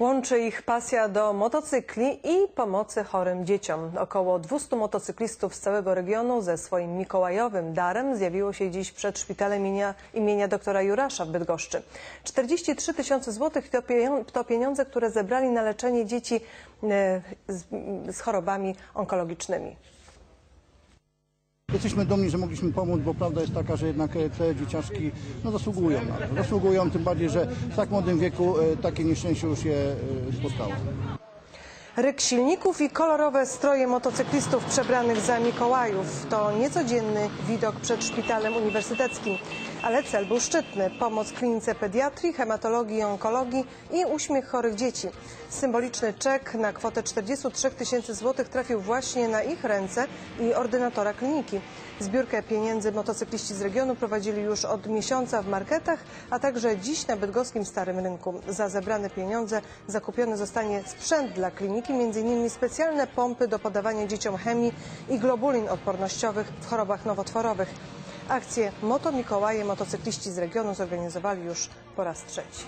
Łączy ich pasja do motocykli i pomocy chorym dzieciom. Około 200 motocyklistów z całego regionu ze swoim mikołajowym darem zjawiło się dziś przed szpitalem imienia, imienia doktora Jurasza w Bydgoszczy. 43 tysiące złotych to pieniądze, które zebrali na leczenie dzieci e, z, z chorobami onkologicznymi. Jesteśmy dumni, że mogliśmy pomóc, bo prawda jest taka, że jednak e, te dzieciaczki no, zasługują na to. Zasługują tym bardziej, że w tak młodym wieku e, takie nieszczęście już je e, spotkało. Ryk silników i kolorowe stroje motocyklistów przebranych za Mikołajów to niecodzienny widok przed szpitalem uniwersyteckim. Ale cel był szczytny. Pomoc klinice pediatrii, hematologii i onkologii i uśmiech chorych dzieci. Symboliczny czek na kwotę 43 tysięcy złotych trafił właśnie na ich ręce i ordynatora kliniki. Zbiórkę pieniędzy motocykliści z regionu prowadzili już od miesiąca w marketach, a także dziś na bydgoskim Starym Rynku. Za zebrane pieniądze zakupiony zostanie sprzęt dla kliniki, m.in. specjalne pompy do podawania dzieciom chemii i globulin odpornościowych w chorobach nowotworowych. Akcję Moto Mikołaje motocykliści z regionu zorganizowali już po raz trzeci.